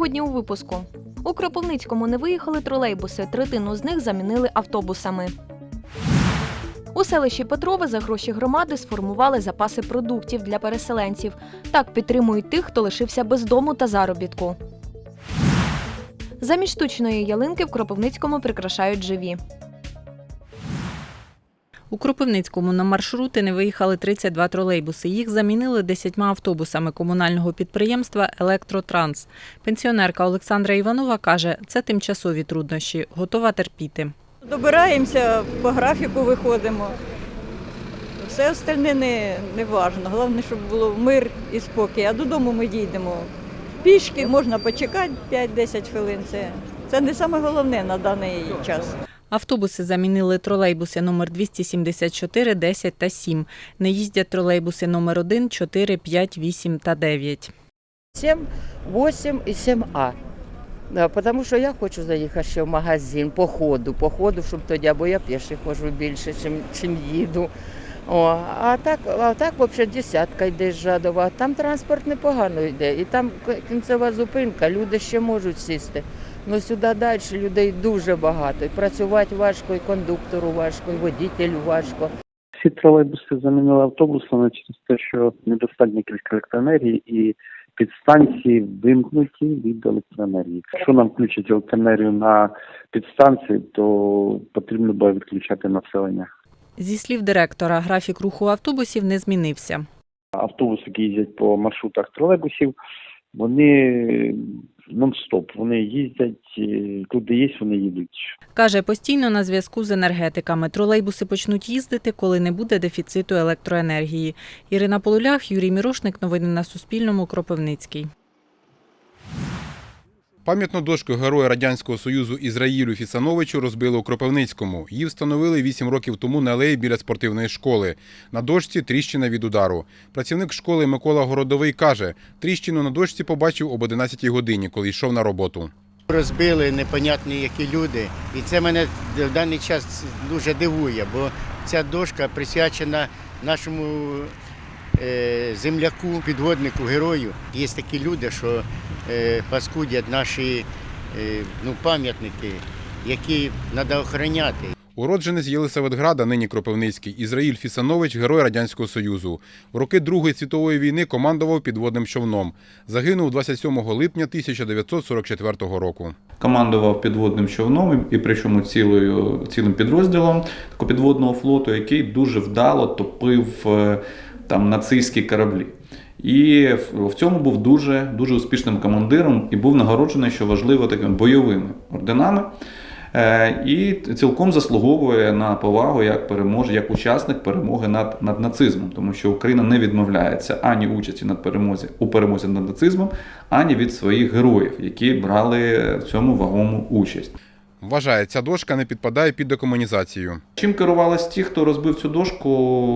Сьогодні у випуску. У Кропивницькому не виїхали тролейбуси, третину з них замінили автобусами. У селищі Петрове за гроші громади сформували запаси продуктів для переселенців. Так підтримують тих, хто лишився без дому та заробітку. Замість штучної ялинки в Кропивницькому прикрашають живі. У Кропивницькому на маршрути не виїхали 32 тролейбуси. Їх замінили 10 автобусами комунального підприємства Електротранс. Пенсіонерка Олександра Іванова каже, це тимчасові труднощі, готова терпіти. Добираємося, по графіку виходимо. Все остальне не, не важно. Головне, щоб було мир і спокій. А додому ми дійдемо. Пішки можна почекати 5-10 хвилин. Це, це не саме головне на даний час. Автобуси замінили тролейбуси номер 274, 10 та 7. Не їздять тролейбуси номер 1, 4, 5, 8 та 9. 7, 8 і 7А. Да, тому що я хочу заїхати ще в магазин по ходу, по ходу, щоб тоді, бо я піші ходжу більше, чим, чим їду. О, а так, а так взагалі десятка йде з Жадова. Там транспорт непогано йде. І там кінцева зупинка, люди ще можуть сісти. Ну сюди далі людей дуже багато. І працювати важко, і кондуктору важко, і водітелю важко. Всі тролейбуси замінили автобусами через те, що недостатня кількість електроенергії і підстанції вимкнуті від електроенергії. Якщо нам включать електроенергію на підстанції, то потрібно буде відключати населення. Зі слів директора, графік руху автобусів не змінився. Автобуси, які їздять по маршрутах тролейбусів, вони нон-стоп. Вони їздять туди куди є, вони їдуть. Каже, постійно на зв'язку з енергетиками. Тролейбуси почнуть їздити, коли не буде дефіциту електроенергії. Ірина Полулях, Юрій Мірошник. Новини на Суспільному. Кропивницький. Пам'ятну дошку Героя Радянського Союзу Ізраїлю Фісановичу розбили у Кропивницькому. Її встановили 8 років тому на алеї біля спортивної школи. На дошці тріщина від удару. Працівник школи Микола Городовий каже, тріщину на дошці побачив об 11 годині, коли йшов на роботу. Розбили непонятні які люди. І це мене в даний час дуже дивує, бо ця дошка присвячена нашому е, земляку, підводнику, герою. Є такі люди, що паскудять наші е, ну, пам'ятники, які треба охороняти. Уродженець Єлисаветграда, нині Кропивницький, Ізраїль Фісанович, герой Радянського Союзу. В роки Другої світової війни командував підводним човном. Загинув 27 липня 1944 року. командував підводним човном, і причому цілою, цілим підрозділом такого підводного флоту, який дуже вдало топив е, там нацистські кораблі. І в цьому був дуже, дуже успішним командиром і був нагороджений, що важливо, такими бойовими орденами. Е, І цілком заслуговує на повагу як переможе, як учасник перемоги над, над нацизмом, тому що Україна не відмовляється ані участі над перемозі у перемозі над нацизмом, ані від своїх героїв, які брали в цьому вагому участь. Вважає, ця дошка не підпадає під декомунізацію. Чим керувались ті, хто розбив цю дошку,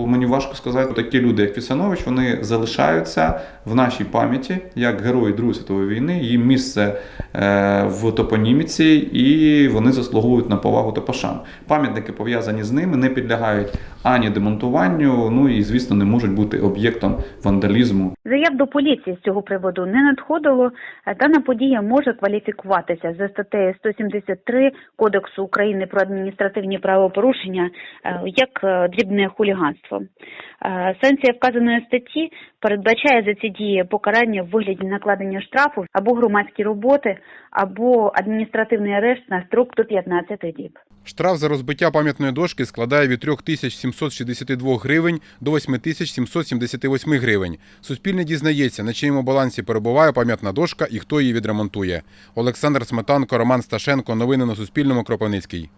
мені важко сказати. Такі люди, як Фісанович, вони залишаються в нашій пам'яті як герої Другої світової війни. Їм місце е, в топоніміці, і вони заслуговують на повагу та пошану. Пам'ятники пов'язані з ними не підлягають ані демонтуванню, ну і звісно не можуть бути об'єктом вандалізму Заяв до поліції з цього приводу не надходило. Дана подія може кваліфікуватися за статтею 173 Кодексу України про адміністративні правопорушення е, як е, дрібне хуліганство. Е, Санкція вказаної статті передбачає за ці дії покарання в вигляді накладення штрафу або громадські роботи, або адміністративний арешт на строк до 15 діб. Штраф за розбиття пам'ятної дошки складає від 3762 гривень до 8778 гривень. Суспільне дізнається, на чиєму балансі перебуває пам'ятна дошка і хто її відремонтує. Олександр Сметанко, Роман Сташенко. Новини на Суспільному. Кропивницький.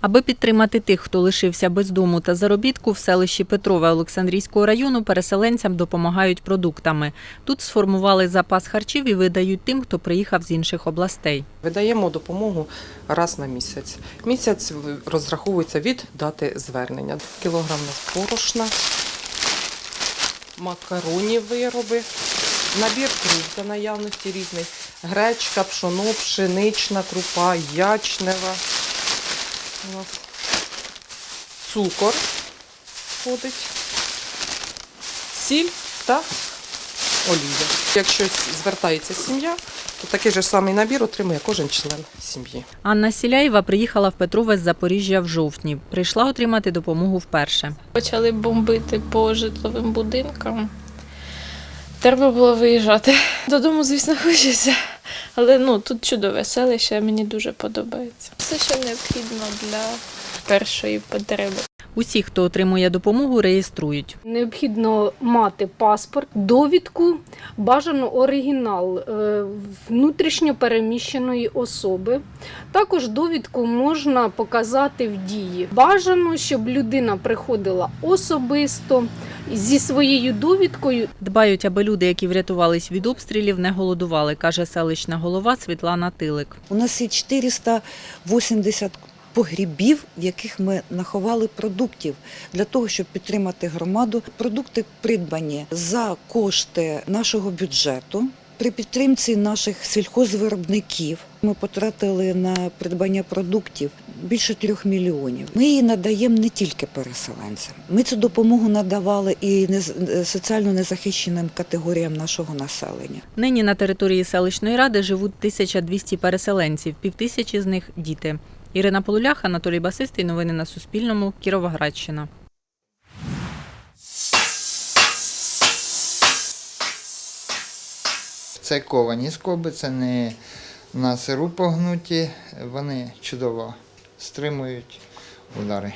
Аби підтримати тих, хто лишився без дому та заробітку, в селищі Петрове Олександрійського району переселенцям допомагають продуктами. Тут сформували запас харчів і видають тим, хто приїхав з інших областей. Видаємо допомогу раз на місяць. Місяць розраховується від дати звернення. Кілограм у нас борошна, макаронні вироби, набір круп за наявності різний, гречка, пшоно, пшенична крупа, ячнева. У нас цукор входить, сіль та олія. Якщо звертається сім'я, то такий же самий набір отримує кожен член сім'ї. Анна Сіляєва приїхала в Петрове з Запоріжжя в жовтні. Прийшла отримати допомогу вперше. Почали бомбити по житловим будинкам. Треба було виїжджати. Додому, звісно, хочеться. Але ну, тут чудове селище, мені дуже подобається. Все, що необхідно для першої потреби. Усі, хто отримує допомогу, реєструють. Необхідно мати паспорт, довідку, бажано оригінал е, внутрішньо переміщеної особи. Також довідку можна показати в дії. Бажано, щоб людина приходила особисто зі своєю довідкою. Дбають, аби люди, які врятувались від обстрілів, не голодували, каже селищна голова Світлана Тилик. У нас є 480 погрібів, в яких ми наховали продуктів для того, щоб підтримати громаду. Продукти придбані за кошти нашого бюджету. При підтримці наших сільхозвиробників ми потратили на придбання продуктів більше трьох мільйонів. Ми її надаємо не тільки переселенцям. Ми цю допомогу надавали і нез- соціально незахищеним категоріям нашого населення. Нині на території селищної ради живуть 1200 переселенців, півтисячі з них діти. Ірина Полулях, Анатолій Басистий. Новини на Суспільному. Кіровоградщина. Це ковані скоби, це не на сиру погнуті, вони чудово стримують удари.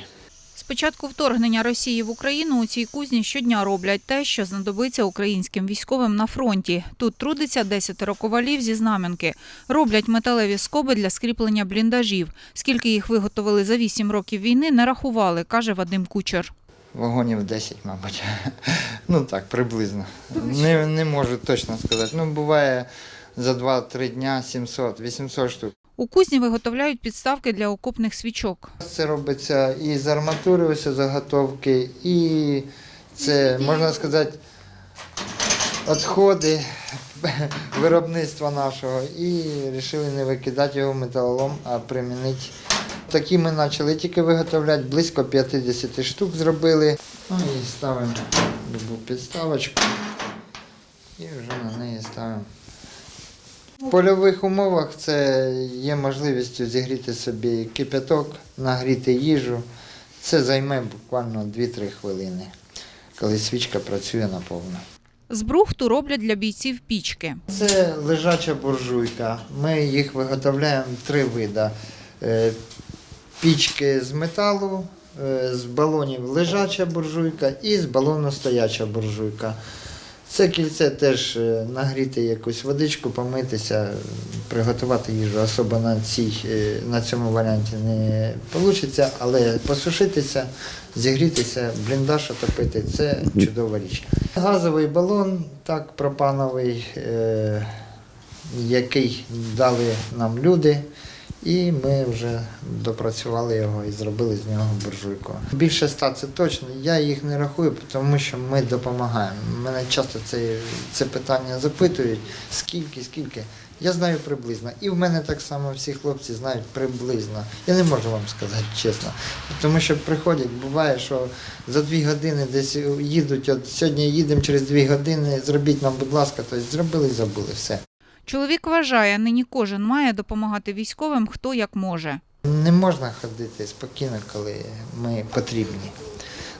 З початку вторгнення Росії в Україну у цій кузні щодня роблять те, що знадобиться українським військовим на фронті. Тут трудиться 10 ковалів зі знам'янки. Роблять металеві скоби для скріплення бліндажів. Скільки їх виготовили за 8 років війни, не рахували, каже Вадим Кучер. Вагонів 10, мабуть. Ну так, приблизно. Не, не можу точно сказати. Ну, буває за 2-3 дня 700-800 штук. У кузні виготовляють підставки для окопних свічок. Це робиться і з арматури ось заготовки, і це, можна сказати, відходи виробництва нашого. І вирішили не викидати його металолом, а примінити. Такі ми почали тільки виготовляти, близько 50 штук зробили. Ну і ставимо любу підставочку і вже на неї ставимо. В польових умовах це є можливістю зігріти собі кипяток, нагріти їжу. Це займе буквально 2-3 хвилини, коли свічка працює наповну. З брухту роблять для бійців пічки. Це лежача буржуйка. Ми їх виготовляємо три види. Е, Пічки з металу, е, з балонів лежача буржуйка і з балону стояча буржуйка. Це кільце теж е, нагріти якусь водичку, помитися, приготувати їжу. Особо на, цій, е, на цьому варіанті не вийде, але посушитися, зігрітися, бліндаж отопити це чудова річ. Газовий балон, так, пропановий, е, який дали нам люди. І ми вже допрацювали його і зробили з нього буржуйку. Більше ста це точно. Я їх не рахую, тому що ми допомагаємо. Мене часто це, це питання запитують, скільки, скільки. Я знаю приблизно. І в мене так само всі хлопці знають приблизно. Я не можу вам сказати чесно. Тому що приходять, буває, що за дві години десь їдуть, от сьогодні їдемо через дві години, зробіть нам, будь ласка, тобто зробили і забули все. Чоловік вважає, нині кожен має допомагати військовим, хто як може. Не можна ходити спокійно, коли ми потрібні.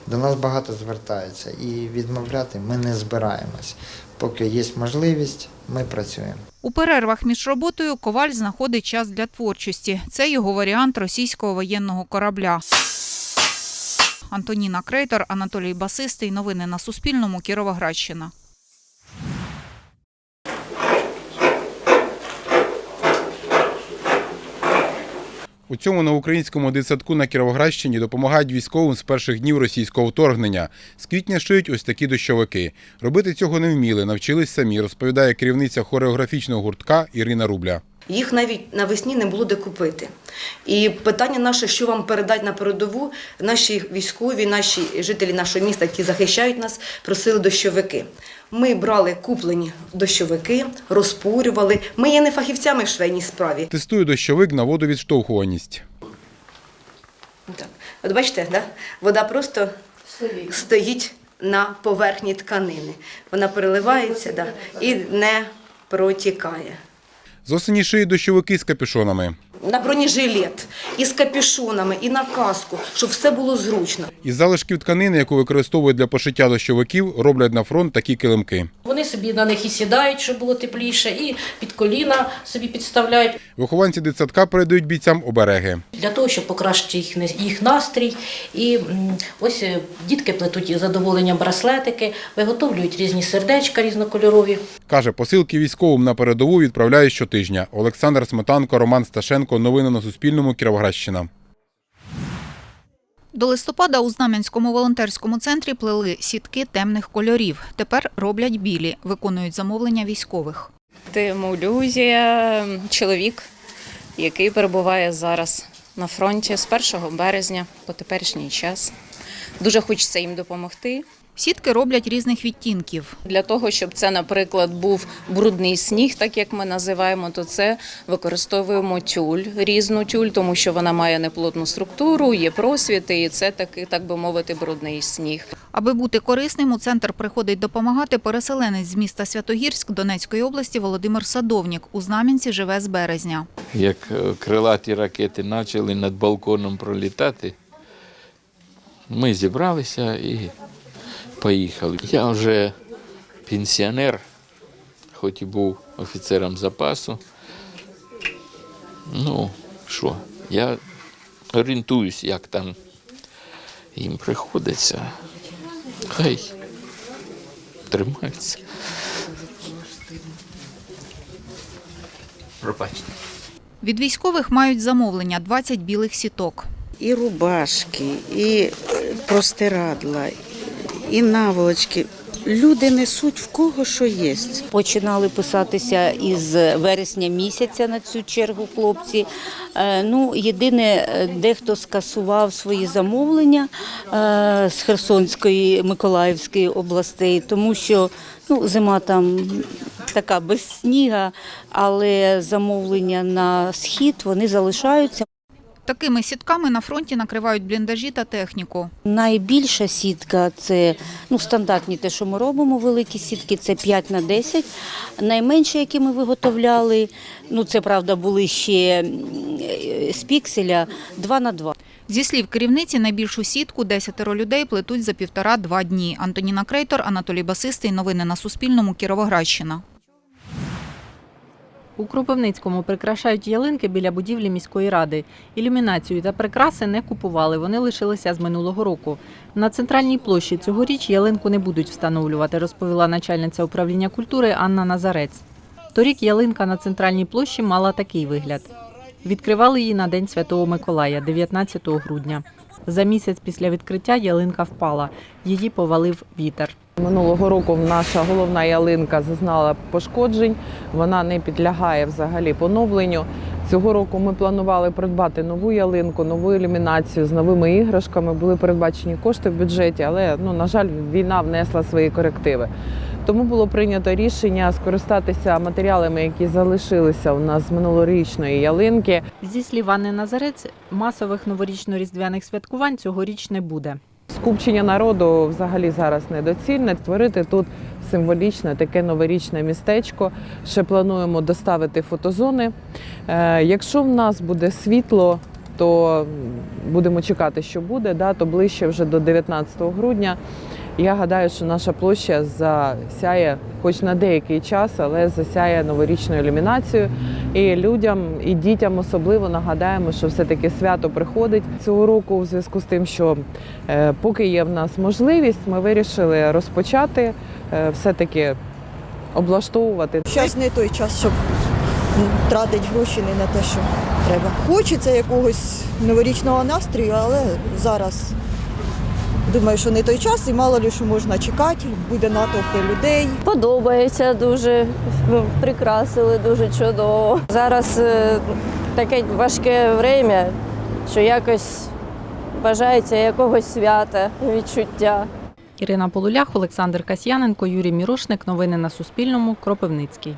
До нас багато звертаються і відмовляти ми не збираємось. Поки є можливість, ми працюємо. У перервах між роботою коваль знаходить час для творчості. Це його варіант російського воєнного корабля. Антоніна Крейтор, Анатолій Басистий. Новини на Суспільному. Кіровоградщина. У цьому на українському дитсадку на Кіровоградщині допомагають військовим з перших днів російського вторгнення. З квітня шиють ось такі дощовики. Робити цього не вміли, навчились самі, розповідає керівниця хореографічного гуртка Ірина Рубля. Їх навіть навесні не було де купити. І питання наше, що вам передати на передову, наші військові, наші жителі нашого міста, які захищають нас, просили дощовики. Ми брали куплені дощовики, розпурювали. Ми є не фахівцями в швейній справі. Тестую дощовик на водовідштовхуваність. Так. От бачите, да? вода просто стоїть на поверхні тканини. Вона переливається да, і не протікає. З осені шиють дощовики з капюшонами. На бронежилет, і з капюшонами, і на каску, щоб все було зручно. Із залишків тканини, яку використовують для пошиття дощовиків, роблять на фронт такі килимки. Вони собі на них і сідають, щоб було тепліше, і під коліна собі підставляють Вихованці дитсадка передають бійцям обереги. для того, щоб покращити їх, їх настрій. І ось е, дітки плетуть із задоволенням браслетики, виготовлюють різні сердечка різнокольорові. Каже, посилки військовим на передову відправляють щотижня. Олександр Сметанко, Роман Сташенко. Новини на Суспільному. Кіровоградщина. До листопада у Знам'янському волонтерському центрі плели сітки темних кольорів. Тепер роблять білі, виконують замовлення військових. Демолюзія, чоловік, який перебуває зараз на фронті з 1 березня по теперішній час. Дуже хочеться їм допомогти. Сітки роблять різних відтінків. Для того, щоб це, наприклад, був брудний сніг, так як ми називаємо, то це використовуємо тюль, різну тюль, тому що вона має неплотну структуру, є просвіти, і це такий, так би мовити, брудний сніг. Аби бути корисним, у центр приходить допомагати переселенець з міста Святогірськ Донецької області Володимир Садовнік. У Знам'янці живе з березня. як е, крилаті ракети почали над балконом пролітати, ми зібралися і поїхали. Я вже пенсіонер, хоч і був офіцером запасу. Ну, що, я орієнтуюсь, як там їм приходиться. Хай тримаються. Пробачте. Від військових мають замовлення 20 білих сіток. І рубашки, і простирадла, і наволочки. Люди несуть в кого що є. Починали писатися із вересня місяця на цю чергу хлопці. Е, Ну, єдине, е, дехто скасував свої замовлення е, з Херсонської, Миколаївської областей, тому що ну, зима там така без сніга, але замовлення на схід вони залишаються. Такими сітками на фронті накривають бліндажі та техніку. Найбільша сітка це ну, стандартні те, що ми робимо, великі сітки, це 5 на 10. Найменші, які ми виготовляли, ну це правда були ще з пікселя 2 на 2. Зі слів керівниці, найбільшу сітку десятеро людей плетуть за півтора-два дні. Антоніна Крейтор, Анатолій Басистий. Новини на Суспільному. Кіровоградщина. У Кропивницькому прикрашають ялинки біля будівлі міської ради. Ілюмінацію та прикраси не купували, вони лишилися з минулого року. На центральній площі цьогоріч ялинку не будуть встановлювати, розповіла начальниця управління культури Анна Назарець. Торік ялинка на центральній площі мала такий вигляд. Відкривали її на День Святого Миколая, 19 грудня. За місяць після відкриття ялинка впала. Її повалив вітер. Минулого року наша головна ялинка зазнала пошкоджень, вона не підлягає взагалі поновленню. Цього року ми планували придбати нову ялинку, нову ілюмінацію з новими іграшками. Були передбачені кошти в бюджеті, але ну на жаль, війна внесла свої корективи. Тому було прийнято рішення скористатися матеріалами, які залишилися у нас з минулорічної ялинки. Зі слів Анни Назарець, масових новорічно-різдвяних святкувань цьогоріч не буде. Скупчення народу взагалі зараз недоцільне. Створити тут символічне таке новорічне містечко. Ще плануємо доставити фотозони. Е, Якщо в нас буде світло, то будемо чекати, що буде, да, то ближче вже до 19 грудня. Я гадаю, що наша площа засяє, хоч на деякий час, але засяє новорічною ілюмінацією. І людям, і дітям особливо нагадаємо, що все-таки свято приходить цього року, у зв'язку з тим, що е, поки є в нас можливість, ми вирішили розпочати е, все-таки облаштовувати. Зараз не той час, щоб тратити гроші не на те, що треба. Хочеться якогось новорічного настрою, але зараз думаю, що не той час і мало ли що можна чекати, буде натовпи людей. Подобається дуже, прикрасили дуже чудово. Зараз е, таке важке время, що якось бажається якогось свята, відчуття. Ірина Полулях, Олександр Касьяненко, Юрій Мірошник. Новини на Суспільному. Кропивницький.